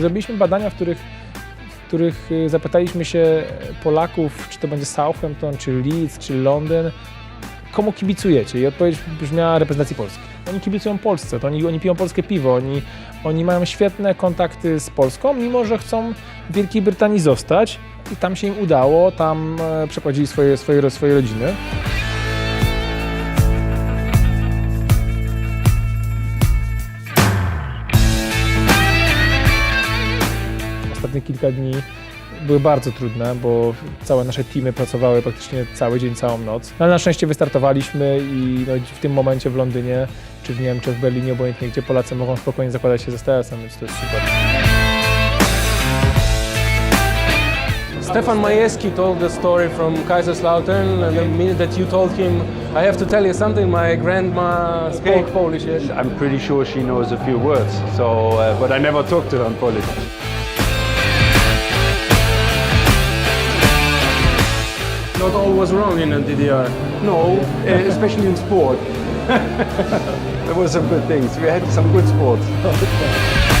My zrobiliśmy badania, w których, w których y, zapytaliśmy się Polaków, czy to będzie Southampton, czy Leeds, czy Londyn, komu kibicujecie? I odpowiedź brzmiała reprezentacji Polski. Oni kibicują Polsce, to oni, oni piją polskie piwo, oni, oni mają świetne kontakty z Polską, mimo że chcą w Wielkiej Brytanii zostać i tam się im udało, tam e, przeprowadzili swoje, swoje, swoje rodziny. Ostatnie kilka dni były bardzo trudne, bo całe nasze teamy pracowały praktycznie cały dzień, całą noc. No, ale na szczęście wystartowaliśmy i no, w tym momencie w Londynie, czy w Niemczech, w Berlinie, obojętnie gdzie Polacy mogą spokojnie zakładać się ze STS-em, więc to jest super. Stefan Majewski told the story from Kaiserslautern. and The minute that you told him, I have to tell you something, my grandma spoke Polish. I'm pretty sure she knows a few words, so, uh, but I never talked to her in Polish. Not all was wrong in the DDR. No, uh, especially in sport. there were some good things. We had some good sports.